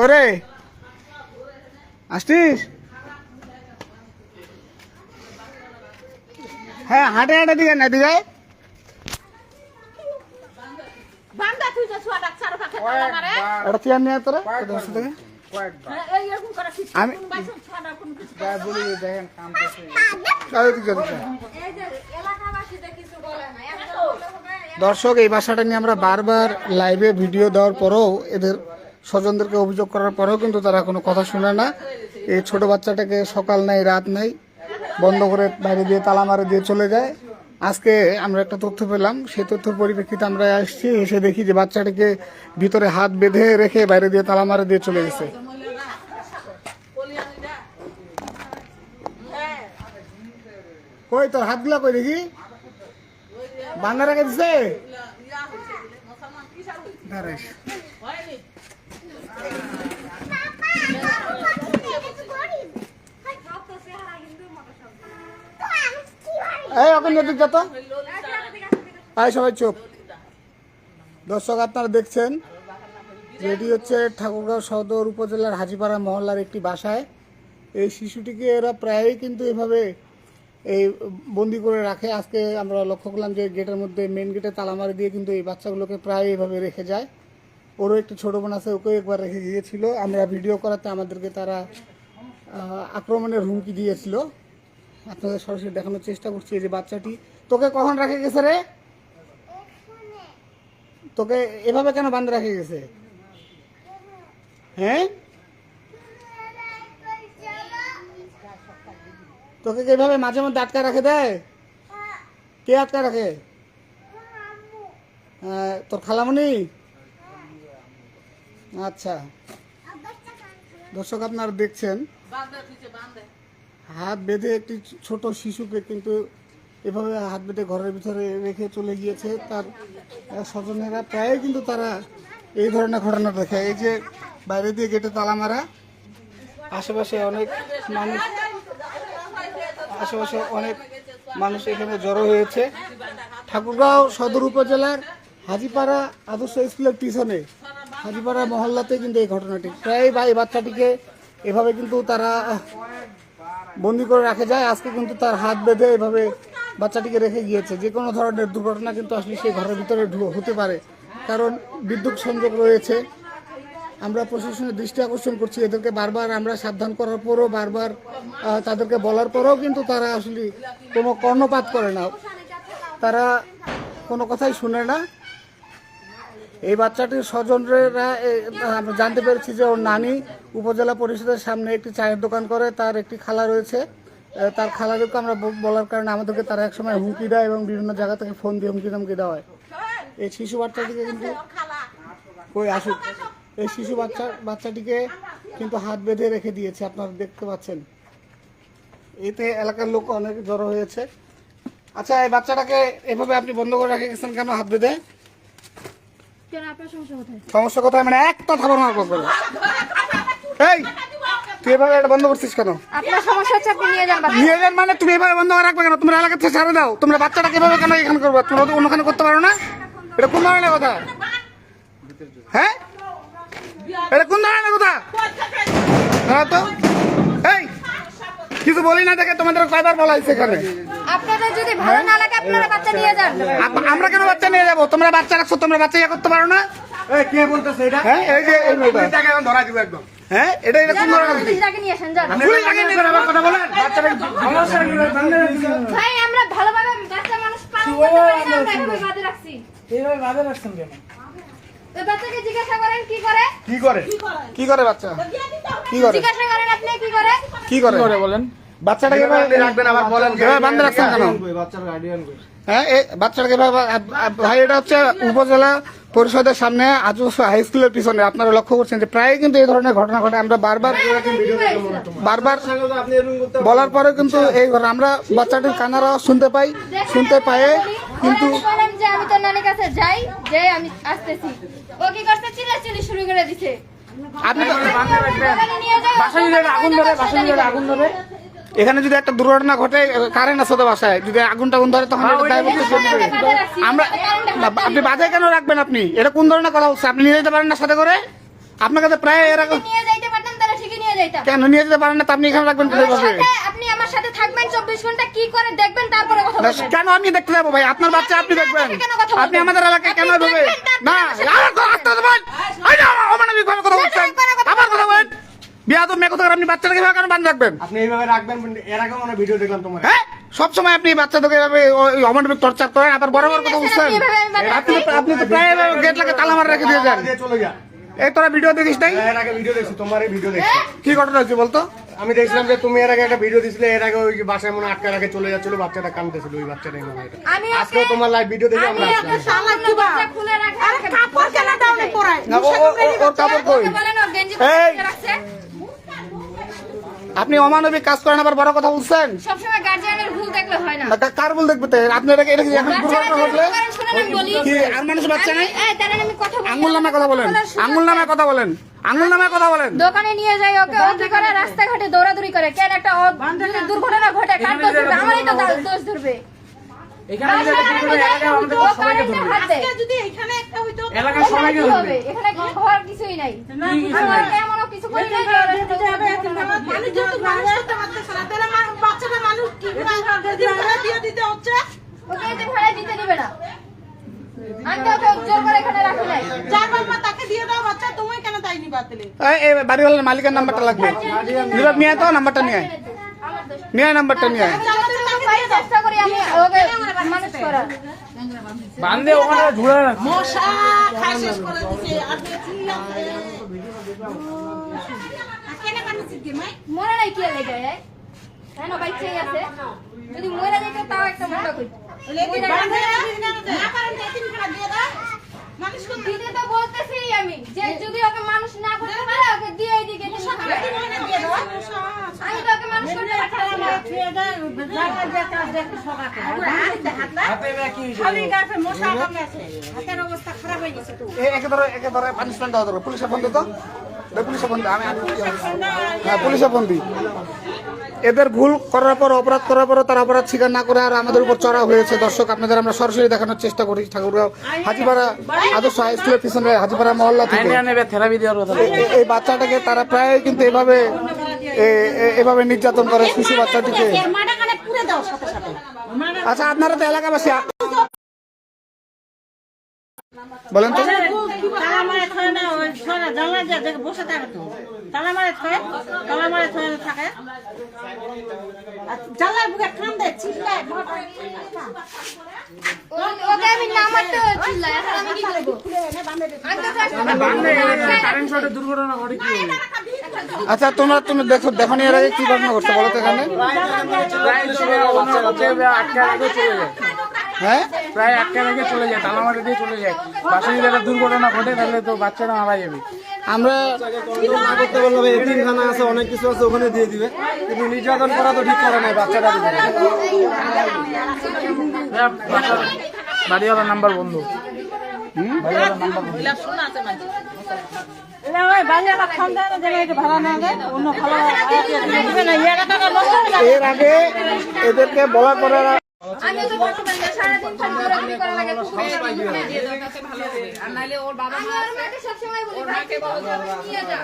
করে। আসছিস হ্যাঁ হাঁটে হাঁটে দিকে না দিকে। হ্যাঁ, আমি- দিকে দিকে। না বললে হবে দর্শক এই বাসাটা নিয়ে আমরা বারবার লাইভে ভিডিও দেওয়ার পরেও এদের স্বজনদেরকে অভিযোগ করার পরেও কিন্তু তারা কোনো কথা শুনে না। এই ছোট বাচ্চাটাকে সকাল নাই, রাত নাই, বন্ধ করে বাইরে দিয়ে তালা মারে দিয়ে চলে যায়। আজকে আমরা একটা তথ্য পেলাম, সেই তথ্যের পরিপ্রেক্ষিতে আমরা আসছি, এসে দেখি যে বাচ্চাটাকে ভিতরে হাত বেঁধে রেখে বাইরে দিয়ে তালা মারে দিয়ে চলে গেছে। কই তোর হাতগুলা কই দেখি? বান্ধা রেখে দিছে? এই ওকে নিয়ে যত আয় সবাই চুপ। দর্শক আপনারা দেখছেন, যেটি হচ্ছে ঠাকুরগাঁও সদর উপজেলার হাজিপাড়া মহল্লার একটি বাসায়। এই শিশুটিকে এরা প্রায়ই কিন্তু এভাবে এই বন্দি করে রাখে। আজকে আমরা লক্ষ্য করলাম যে গেটের মধ্যে মেন গেটে তালা মারি দিয়ে কিন্তু এই বাচ্চাগুলোকে প্রায় এভাবে রেখে যায়। ওরও একটি ছোটো বোন আছে, ওকেও একবার রেখে গিয়েছিল। আমরা ভিডিও করাতে আমাদেরকে তারা আক্রমণের হুমকি দিয়েছিল। আপনাদের সরাসরি দেখানোর চেষ্টা করছি এই যে বাচ্চাটি। তোকে কখন রেখে গেছে রে? তোকে এভাবে কেন বান্ধ রেখে গেছে? হ্যাঁ? তোকে কি এভাবে মাঝে মধ্যে আটকা রাখে দেয়? কে আটকা রাখে? তোর খালামনি? আচ্ছা। দর্শক আপনারা দেখছেন। হাত বেঁধে একটি ছোট শিশুকে কিন্তু এভাবে হাত বেঁধে ঘরের ভিতরে রেখে চলে গিয়েছে। তার স্বজনেরা প্রায় কিন্তু তারা এই ধরনের ঘটনা দেখে। এই যে বাইরে দিয়ে গেটে তালা মারা, আশেপাশে অনেক মানুষ আশেপাশে অনেক মানুষ এখানে জড়ো হয়েছে। ঠাকুরগাঁও সদর উপজেলার হাজিপাড়া আদর্শ স্কুলের পিছনে, হাজিপাড়া মহল্লাতে কিন্তু এই ঘটনাটি। প্রায় বা এই বাচ্চাটিকে এভাবে কিন্তু তারা বন্দি করে রাখা যায়। আজকে কিন্তু তার হাত বেঁধে এভাবে বাচ্চাটিকে রেখে গিয়েছে। যে কোনো ধরনের দুর্ঘটনা কিন্তু আসলে সেই ঘরের ভিতরে হতে পারে। কারণ বিদ্যুৎ সংযোগ রয়েছে। আমরা প্রশাসনের দৃষ্টি আকর্ষণ করছি। এদেরকে বারবার আমরা সাবধান করার পরও, বারবার তাদেরকে বলার পরেও কিন্তু তারা আসলে কোনো কর্ণপাত করে না। তারা কোনো কথাই শুনে না। এই বাচ্চাটির স্বজনরা জানতে পেরেছি যে ওর নানি উপজেলা পরিষদের সামনে একটি চায়ের দোকান করে, তার একটি খালা রয়েছে। তার খালাদেরকে আমরা বলার কারণে আমাদেরকে তারা একসময় হুমকি দেয় এবং বিভিন্ন জায়গা থেকে ফোন দিয়ে হুমকি ধমকি দেওয়া হয়। এই শিশু বাচ্চাটিকে কিন্তু কই আসুক। এই শিশু বাচ্চা, বাচ্চাটিকে কিন্তু হাত বেঁধে রেখে দিয়েছে, আপনারা দেখতে পাচ্ছেন। এতে এলাকার লোক অনেক জড়ো হয়েছে। আচ্ছা এই বাচ্চাটাকে এভাবে আপনি বন্ধ করে রেখে গেছেন কেন হাত বেঁধে? কেন আপনার সমস্যা কোথায়? সমস্যা কোথায়? মানে একটা থাবার মার করবে এই তুই এভাবে এটা বন্ধ করছিস কেন? আপনার সমস্যা হচ্ছে আপনি নিয়ে যান নিয়ে যান মানে তুমি এভাবে বন্ধ করে রাখবে কেন? তোমরা থেকে ছাড়ে দাও। তোমরা বাচ্চাটাকে এভাবে কেন এখানে করবে? তোমরা তো অন্যখানে করতে পারো না। এটা কোন ধরনের কথা? হ্যাঁ? এটা কোন ধরনের কথা? দাঁড়াও তো। এই কিছু বলি না দেখে তোমাদের কয়বার বলা হয়েছে এখানে? আপনাদের যদি ভালো না আমরা কেন বাচ্চা নিয়ে যাব? তোমরা বাচ্চা রাখছো তোমরা বাচ্চা ইয়ে করতে পারো না। কে বলতেছে এটা? হ্যাঁ এই যে এই মেয়েটা। এটাকে এখন ধরা দিব একদম। হ্যাঁ এটা নিয়ে আসেন যান কথা বলেন। বাচ্চাটাকে কি ভাই? বান্ধে রাখছি কেন? ভাই আমরা ভালোভাবে বাচ্চা মানুষ পালন করতে পারি না আমরা এভাবে বাঁধে রাখছি। এইভাবে বাঁধে রাখছেন কেন? তো বাচ্চাকে জিজ্ঞাসা করেন কি করে? কি করে? কি করে বাচ্চা? কি করে? জিজ্ঞাসা করেন আপনি কি করে? কি করে বলেন? বাচ্চাটাকে রাখবেন আবার বলেন বান্ধে রাখছেন কেন? বাচ্চার গার্ডিয়ান হ্যাঁ এই বাচ্চাটাকে ভাই এটা হচ্ছে উপজেলা পরিষদের সামনে আজু হাই স্কুলের পিছনে। আপনারা লক্ষ্য করছেন যে প্রায় কিন্তু এই ধরনের ঘটনা ঘটে। আমরা বারবার বারবার বলার পরে কিন্তু এই ঘটনা। আমরা বাচ্চাটির কানারা শুনতে পাই শুনতে পায়ে কিন্তু আমি তোর নানির কাছে যাই যে আমি আসতেছি। ও কি করতে চিল্লাচিল্লি শুরু করে দিছে। আপনি তো বাসায় আগুন ধরে বাসায় আগুন ধরে। এখানে যদি একটা দুর্ঘটনা ঘটে কারেন্ট আছে তো বাসায় যদি আগুন টাগুন ধরে তখন? আমরা আপনি বাজারে কেন রাখবেন আপনি এটা কোন ধরনের কথা হচ্ছে আপনি নিয়ে যেতে পারেন না সাথে করে আপনার কাছে প্রায় যাইতাম কেন নিয়ে যেতে পারেন না তা আপনি এখানে রাখবেন আপনি আমার সাথে থাকবেন চব্বিশ ঘণ্টা কি করে দেখবেন তারপরে কথা কেন আমি দেখতে যাব ভাই আপনার বাচ্চা আপনি দেখবেন? আপনি আমাদের এলাকায় কেন না অমানবিক ভাবে কথা বলছেন করে কথা আবার কথা বলেন বিয়া তো মেয়ে আপনি বাচ্চাটাকে এভাবে কেন বান্ধ রাখবেন? আপনি এইভাবে রাখবেন এর আগে মানে ভিডিও দেখলাম তোমার। হ্যাঁ? সবসময় আপনি বাচ্চাদেরকে এভাবে ওই অমানবিক টর্চার করেন আবার বড় বড় কথা বলছেন আপনি আমি আপনি তো- প্রায় গেট লাগে তালা মারা রেখে দিয়ে যান। চলে যা। এই তোরা ভিডিও দেখিস নাই? এর আগে ভিডিও দেখছি তোমার এই ভিডিও দেখছি কি ঘটনা হচ্ছে বলতো? আমি দেখছিলাম যে তুমি এর আগে একটা ভিডিও দিছিলে এর আগে ওই বাসায় মনে হয় আটকার আগে চলে যাচ্ছিল বাচ্চাটা কান্দতেছিল ওই বাচ্চাটাই মনে হয়। আমি আজকেও তোমার লাইভ ভিডিও দেখে আমরা আসলাম। সামান্য বাচ্চা খুলে রাখা কাপড় কেন দাও না ও- ওর কাপড় কই? এই! আপনি অমানবিক কাজ করেন আবার বড় কথা বলছেন? সবসময় গার্জিয়ানের ভুল দেখলে হয় না। না, কার বল দেখবে? আপনি এটা কি এখন ঘটলে? কি আর মানুষ বাচ্চা নাই? আঙ্গুল নামে কথা বলেন। আঙ্গুল নামে কথা বলেন। আঙ্গুল নামে কথা বলেন। দোকানে নিয়ে যাই ওকে অতি করে? রাস্তাঘাটে দৌড়াদৌড়ি করে। কেন একটা দুর্ঘটনা ঘটে? কার দোষ ধরবে? আমারই তো দোষ ধরবে। এখানে যদি এখানে একটা হইতো এলাকার সবাইকে ধরবে। এখানে কি হওয়ার কিছুই নাই। এমনও কিছু করি নাই। মানুষ যেহেতু মানুষ করতে পারতেছে না। তাহলে বাচ্চাটা মানুষ কি ভাড়া দিয়ে দিতে হচ্ছে? ওকে এতে ভাড়া দিতে দিবে না। বাড়িওয়ালার মালিকের নাম্বারটা লাগবে। নীরব নিয়ে তো নাম্বারটা নিয়ে নিয়ে আয় নাম্বারটা নিয়ে চেষ্টা করি আমি মানুষ করার। বান্ধে ওখানে ঝুলে রাখছে মশা খাই শেষ করে দিছে আপনি কেন বানিয়েছিস কি মাই? মরে নাই কি লাগে কেন বাচ্চাই আছে। যদি মরে যেত তাও একটা মোটা কই না পারেন তো খানা দিয়ে দাও মানুষ করতে দিতে তো বলতেছি আমি যে যদি ওকে মানুষ না করতে পারে ওকে দিয়ে দিকে দিয়ে দাও আমি তো ওকে মানুষ করতে পারছি না হাতে ব্যাকি খালি গাছে মশা কামড়েছে হাতের অবস্থা খারাপ হয়ে গেছে তো এই একে ধরে একে ধরে পানিশমেন্ট দেওয়া দরকার দিই আমি? হ্যাঁ এদের ভুল করার পর অপরাধ করার পর তারা অপরাধ স্বীকার না করে আর আমাদের উপর চড়া হয়েছে। দর্শক আপনাদের আমরা সরাসরি দেখানোর চেষ্টা করি। ঠাকুরগাঁও হাজিপাড়া আদর্শ হাই স্কুলের পিছনে হাজিপাড়া মহল্লা থেকে। এই বাচ্চাটাকে তারা প্রায় কিন্তু এভাবে এভাবে নির্যাতন করে শিশু বাচ্চাটিকে? আচ্ছা আপনারা তো এলাকাবাসী বলেন তো। দুর্ঘটনা ঘটে কি? আচ্ছা তোমরা তুমি দেখো দেখো এর আগে কি ঘটনা ঘটছে বলো তো এখানে। হ্যাঁ? প্রায় চলে যায় তালা মারে দিয়ে চলে যায়। বাসে যদি একটা দুর্ঘটনা ঘটে তাহলে তো বাচ্চারা মারা যাবে। আমরা না করতে বলবে এতিমখানা আছে অনেক কিছু আছে ওখানে দিয়ে দিবে কিন্তু নির্যাতন করা তো ঠিক করে নাই বাচ্চাটা বাচ্চার বাড়িওয়ালার নাম্বার বন্ধ। বাড়িওয়ালার নাম্বার বন্ধ। এর আগে এদেরকে বলা করে আমি তো বলতে সারাদিন খালি দৌড়াদৌড়ি করা লাগে, কুকুর দিয়ে দিই। আমি ওর মাকে সবসময় বলি, ভাইকে বলো নিয়ে যা।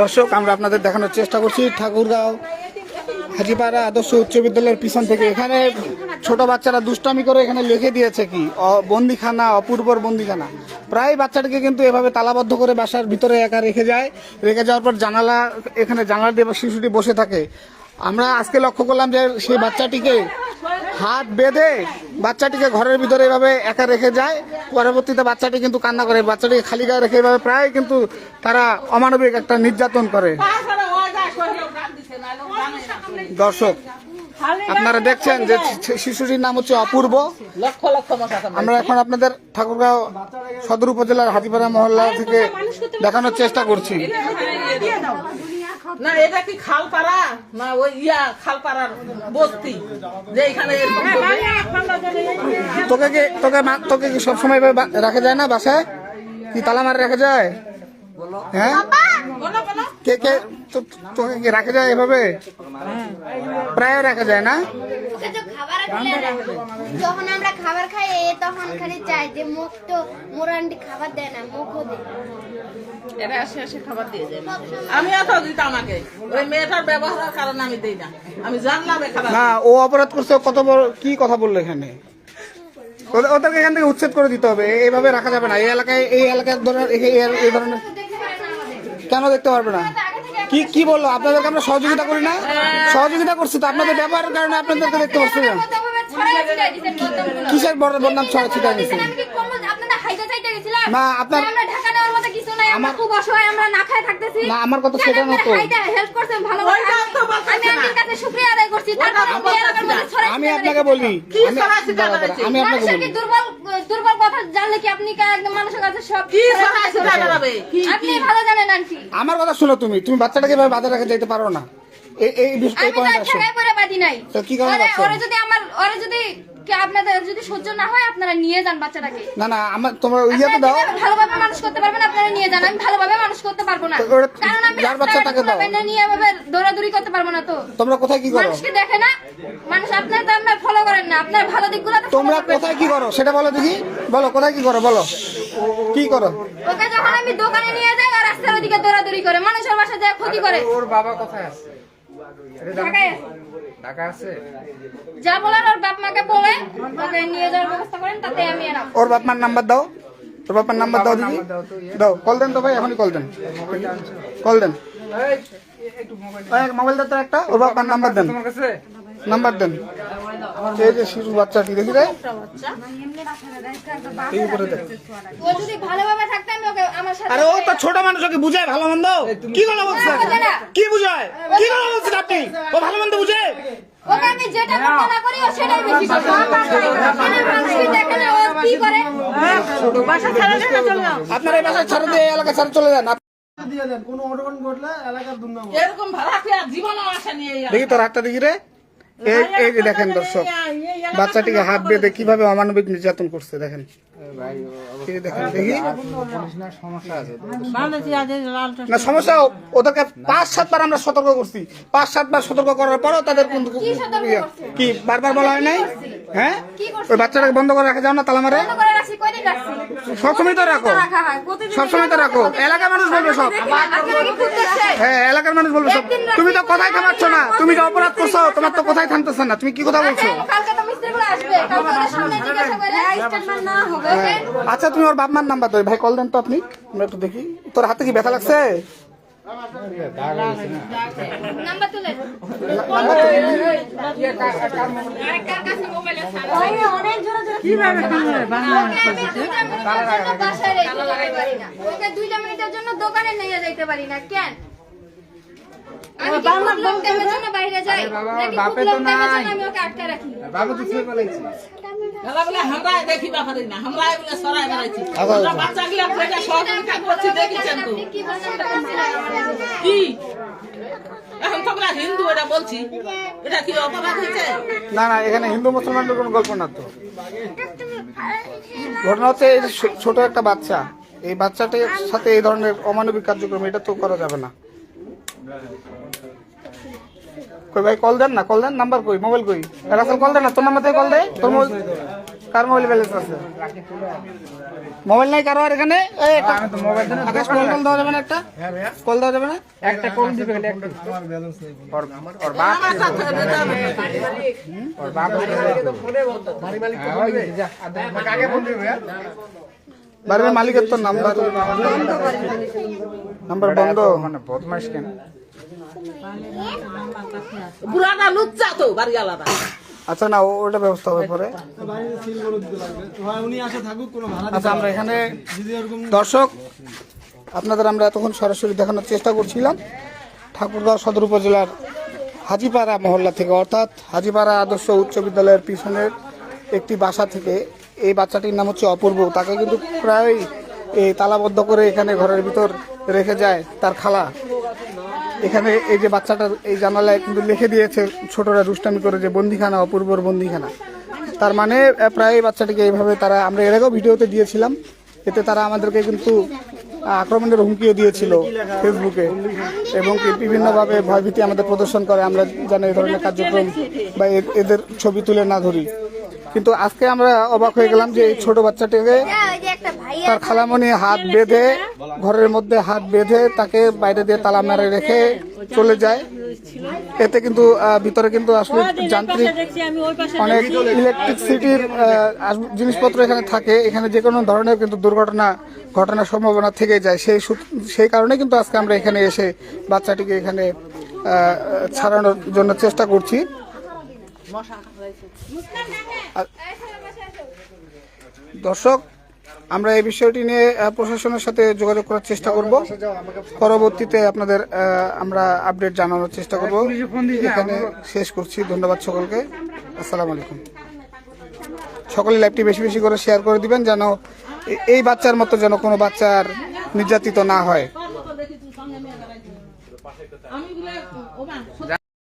দর্শক আমরা আপনাদের দেখানোর চেষ্টা করছি ঠাকুরগাঁও হাজিপাড়া আদর্শ উচ্চ বিদ্যালয়ের পিছন থেকে। এখানে ছোট বাচ্চারা দুষ্টামি করে এখানে লিখে দিয়েছে কি? বন্দিখানা, অপূর্বর বন্দিখানা। প্রায় বাচ্চাটাকে কিন্তু এভাবে তালাবদ্ধ করে বাসার ভিতরে একা রেখে যায়। রেখে যাওয়ার পর জানালা, এখানে জানালা দিয়ে শিশুটি বসে থাকে। আমরা আজকে লক্ষ্য করলাম যে সেই বাচ্চাটিকে হাত বেঁধে বাচ্চাটিকে ঘরের ভিতরে এভাবে একা রেখে যায়। পরবর্তীতে বাচ্চাটি কিন্তু কান্না করে। বাচ্চাটিকে খালি গায়ে রেখে এভাবে প্রায় কিন্তু তারা অমানবিক একটা নির্যাতন করে। দর্শক, আপনারা দেখছেন যে শিশুটির নাম হচ্ছে অপূর্ব। আমরা এখন আপনাদের ঠাকুরগাঁও সদর উপজেলার হাতিপাড়া মহল্লা থেকে দেখানোর চেষ্টা করছি। না এটা কি খালপাড়া? না ওই ইয়া খালপাড়ার বস্তি যে এখানে তোকে কি তোকে মা- তোকে কি সবসময় রাখা যায় না বাসায়? কি তালা মারে রাখা যায়? হ্যাঁ? কে কে? তোকে কি রাখা যায় এভাবে? প্রায় রাখা যায় না? ওকে তো খাবার যখন আমরা খাবার খাই তখন খালি চাই যে মুখ তো মোরান্ডি খাবার দেয় না মুখও দেয় এরা এসে এসে খাবার দিয়ে যায় আমি এত দিতাম আগে ওই মেয়েটার ব্যবহারের কারণে আমি দিই না। আমি জানলাম না ও অপরাধ করছে ও কত বড় কি কথা বলল এখানে? ওদেরকে এখান থেকে উচ্ছেদ করে দিতে হবে। এইভাবে রাখা যাবে না। এই এলাকায় এই এলাকায় ধরনের এই ধরনের কেন দেখতে পারবে না? কি কি বলল? আপনাদেরকে আমরা সহযোগিতা করি না? সহযোগিতা করছি তো আপনাদের ব্যবহারের কারণে আপনাদেরকে দেখতে পাচ্ছি না। কিসের বড় বদনাম ছড়া ছিটা গেছিলাম না, আপনার- যে আমরা ঢাকা নেওয়ার মতো কিছু নাই আমরা আমার- খুব অসহায় আমরা না খায় থাকতেছি না, আমার কথা সেটা না তো। হেল্প করছেন ভালো ওইটা তো বলতেছি আমি আপনার কাছে শুকরিয়া আদায় করছি আপনাকে। বলি আমি- ছড়া ছিটা দাঁড়া, দাঁড়া, আমি আপনাকে বলি দুর্বল দুর্বল কথা জানলে কি আপনি একদম মানুষের কাছে সব আপনি ভালো জানেন আন্টি। আমার কথা শোনো তুমি। তুমি বাচ্চাটাকে এভাবে বাজার রেখে যেতে পারো না। এই এই বিষয় আমি পয়েন্ট আসো ঠেকাই পরে বাদি নাই। তো কি কারণে ওরে-? যদি আমার ওরা যদি আপনাদের যদি সহ্য না হয় আপনারা নিয়ে যান বাচ্চাটাকে। না না আমার তোমার ইয়েতে আপনারা দাও। যেভাবে ভালোভাবে মানুষ করতে পারবেন আপনারা নিয়ে যান। আমি ভালোভাবে মানুষ করতে পারব না। কারণ আমি যার দাও। নিয়ে এভাবে দৌড়াদৌড়ি করতে পারব না তো। তোমরা কোথায় কি করো? মানুষকে দেখে না। মানুষ আপনার তো আপনার ফলো করেন না। আপনার ভালো দিকগুলো তো তোমরা কোথায় কি করো? সেটা বলো দেখি। বলো কোথায় কি করো? বলো। কি করো? ওকে যখন আমি দোকানে নিয়ে যাই আর রাস্তার ওদিকে দৌড়াদৌড়ি করে। মানুষের বাসা যায় ক্ষতি করে। ওর বাবা কোথায় আছে? ঢাকায় আছে। আছে? যা বলেন ওর বাপ মাকে বলে ওকে নিয়ে যাওয়ার ব্যবস্থা করেন তাতে আমি এলাম। ওর বাপ মার নাম্বার দাও। ওর বাপার নাম্বার দাও দিদি। দাও কল দেন তো ভাই এখনই কল দেন। কল দেন। এই, মোবাইল দাও তো একটা ওর বাপার নাম্বার দেন। তোমার কাছে? নাম্বার দেন। এই যে শিশু বাচ্চাটি দেখি রে এই উপরে দেখ। ও যদি ভালোভাবে থাকতে আমি ওকে আমার সাথে আরে ও তো ছোট মানুষ ওকে বুঝায় ভালো মন্দ কি কথা বলছেন কি বুঝায়? কি কথা বলছেন আপনি? ও ভালো মন্দ বুঝে? ওকে আমি যেটা করতে না করি ও সেটাই বেশি করে। এখানে মানুষকে দেখে না। ও কি করে? বাসা ছাড়া না চলে যাও। আপনার এই বাসায় ছাড়া দিয়ে এলাকা ছাড়া চলে যান। দিয়ে দেন কোনো অঘটন ঘটলে এলাকার দুর্নাম এরকম ভাড়া খেয়ে জীবনও আসে দেখি তোর হাতটা দেখি রে। এই এই যে দেখেন দর্শক বাচ্চাটিকে হাত বেঁধে কীভাবে অমানবিক নির্যাতন করছে দেখেন। না সমস্যা ওদেরকে পাঁচ সাতবার আমরা সতর্ক করছি। পাঁচ সাতবার সতর্ক করার পরও তাদের কি বারবার বলা হয় নাই? হ্যাঁ? ওই বাচ্চাটাকে বন্ধ করে রাখা যাও না তালা মারে। সবসময় তো রাখো। হয় সবসময় তো রাখো। এলাকার মানুষ বলবে সব। হ্যাঁ এলাকার মানুষ বলবে সব। তুমি তো কোথায় থামাচ্ছ না। তুমি যে অপরাধ করছ তোমার তো কোথায় থামতেছ না। তুমি কি কথা বলছো? তো স্টেটমেন্ট না হবে। ওকে আচ্ছা তুমি ওর বাপমার নাম্বার দাও। ভাই কল দেন তো আপনি। আমরা একটু দেখি। তোর হাতে কি ব্যথা লাগছে? দোকানে নিয়ে যাইতে পারি না কেন? আমি জন্য বাইরে যাই? নাকি লং টাইমের আমি ওকে আটকে রাখি। বাবা তো ছুঁয়ে পালাইছে এলা বলে আমরা দেখি বাপারি না আমরা বলে সরাই বেড়াইছি। আমরা। বাচ্চা গিলা পেটে সহযোগিতা করছি দেখেছেন তো? কি কি? এখন তো হিন্দু এটা বলছি। এটা কি অপরাধ হয়েছে? না না এখানে হিন্দু মুসলমানের কোনো গল্প না তো। ঘটনা হচ্ছে ছোট একটা বাচ্চা। এই বাচ্চাটির সাথে এই ধরনের অমানবিক কার্যক্রম এটা তো করা যাবে না। কই ভাই কল দেন না কল দেন নাম্বার কই মোবাইল কই? রাসেল কল দেন না তোর নাম্বার থেকে কল দে তোর মোবাইল কার মোবাইল ব্যালেন্স আছে? মোবাইল নাই কারও আর এখানে? এই একটা আমি তো মোবাইল দেন আকাশ কল কল দেওয়া যাবে না একটা? কল দেওয়া যাবে না? একটা কল দিবে একটা আমার ব্যালেন্স নেই। ওর ওর বাপ আমার সাথে বেটা বেটা। ওর বাপ বাড়ি মালিক যা আমাকে আগে ফোন দিবে বাড়ির মালিকের তো নাম্বার। নাম্বার বন্ধ। মানে বদমাস কেন? বুড়াটা লুচ্চা তো বাড়িওয়ালারা আচ্ছা না ওটা ব্যবস্থা হবে পরে। বাড়িতে সিল করে দিতে লাগবে হয় উনি আসে থাকুক কোনো ভাড়া আচ্ছা আমরা এখানে দর্শক আপনাদের আমরা এতক্ষণ সরাসরি দেখানোর চেষ্টা করছিলাম। ঠাকুরগাঁও সদর উপজেলার হাজিপাড়া মহল্লা থেকে অর্থাৎ হাজিপাড়া আদর্শ উচ্চ বিদ্যালয়ের পিছনের একটি বাসা থেকে এই বাচ্চাটির নাম হচ্ছে অপূর্ব। তাকে কিন্তু প্রায় এই তালাবদ্ধ করে এখানে ঘরের ভিতর রেখে যায় তার খালা। এখানে এই যে বাচ্চাটার এই জানালায় কিন্তু লিখে দিয়েছে ছোটরা দুষ্টামি করে যে বন্দিখানা, অপূর্বর বন্দিখানা। তার মানে প্রায় বাচ্চাটিকে এইভাবে তারা, আমরা এর আগেও ভিডিওতে দিয়েছিলাম, এতে তারা আমাদেরকে কিন্তু আক্রমণের হুমকিও দিয়েছিল ফেসবুকে এবং বিভিন্নভাবে ভয়ভীতি আমাদের প্রদর্শন করে। আমরা যেন এই ধরনের কার্যক্রম বা এদের ছবি তুলে না ধরি। কিন্তু আজকে আমরা অবাক হয়ে গেলাম যে এই ছোট বাচ্চাটিকে তার খালামণি হাত বেঁধে ঘরের মধ্যে হাত বেঁধে তাকে বাইরে দিয়ে তালা মেরে রেখে চলে যায়। এতে কিন্তু ভিতরে কিন্তু আসলে যান্ত্রিক অনেক ইলেকট্রিসিটির জিনিসপত্র এখানে থাকে। এখানে যে কোনো ধরনের কিন্তু দুর্ঘটনা, ঘটনার সম্ভাবনা থেকে যায়। সেই সেই কারণে কিন্তু আজকে আমরা এখানে এসে বাচ্চাটিকে এখানে ছাড়ানোর জন্য চেষ্টা করছি। দর্শক, আমরা এই বিষয়টি নিয়ে প্রশাসনের সাথে যোগাযোগ করার চেষ্টা করব। পরবর্তীতে আপনাদের আমরা আপডেট জানানোর চেষ্টা করব। এখানে শেষ করছি। ধন্যবাদ সকলকে। আসসালামু আলাইকুম। সকলে লাইভটি বেশি বেশি করে শেয়ার করে দিবেন, যেন এই বাচ্চার মতো যেন কোনো বাচ্চার নির্যাতিত না হয়।